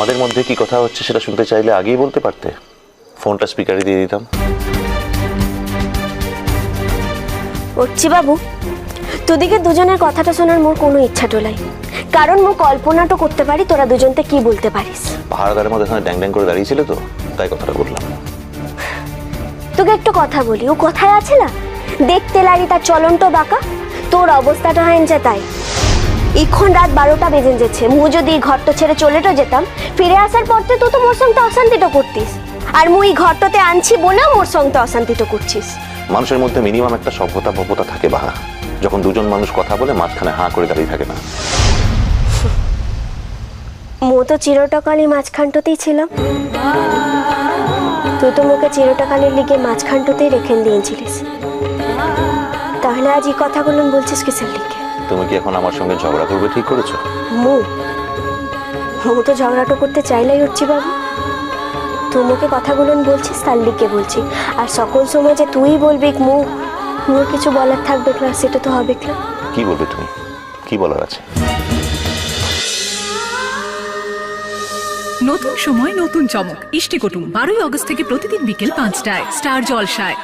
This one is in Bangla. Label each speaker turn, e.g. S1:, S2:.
S1: আমাদের মধ্যে কি কথা হচ্ছে সেটা শুনতে চাইলে আগেই বলতে পারতে। ফোনটা স্পিকারে দিয়ে দিতাম।
S2: উঠছি বাবু। তোদিকে দুজনের কথাটা শোনার মোর কোনো ইচ্ছা টোলাই কারণ মো কল্পনাটা করতে পারি তোরা দুজনতে কি বলতে পারিস।
S1: পাহাড়দারের মধ্যে এখানে ড্যাং ড্যাং করে দাঁড়িয়েছিল তো তাই কথাটা বললাম।
S2: তোকে একটু কথা বলি ও কথায় আছে না? দেখতে লাগি তার চলনটো বাঁকা তোর অবস্থাটা হয় যে তাই। এখন রাত বারোটা বেজে যেছে মু যদি ঘরটা ছেড়ে চলেটো যেতাম ফিরে আসার পরতে তো তো মোর সঙ্গে অশান্তিটা করতিস। আর মুই ঘরটাতে আনছি বলে মোর সঙ্গে অশান্তিটা করছিস।
S1: মানুষের মধ্যে মিনিমাম একটা সভ্যতা ভব্যতা থাকে বাহা। যখন দুজন মানুষ কথা বলে মাঝখানে হাঁ করে দাঁড়িয়ে থাকে না।
S2: মো তো চিরটাকালই মাঝখানটাতেই ছিলাম। তুই তো মুখে চিরটাকালের লিগে মাঝখানটাতেই রেখে দিয়েছিলিস। তাহলে আজ এই কথাগুলো বলছিস কিসের লিগে?
S1: তুমি কি এখন আমার সঙ্গে ঝগড়া করবে ঠিক করেছ?
S2: মু মু তো ঝগড়াটা করতে চাইলেই হচ্ছি বাবু। তোমাকে কথাগুলো বলছিস তার লিগে বলছি। আর সকল সময় যে তুই বলবি মু মোর কিছু বলার থাকবে না সেটা তো হবে না।
S1: কি বলবে তুমি? কি বলার আছে?
S3: নতুন সময় নতুন চমক। ইষ্টি কুটুম বারোই অগস্ট থেকে প্রতিদিন বিকেল পাঁচটায়। স্টার জলসায়।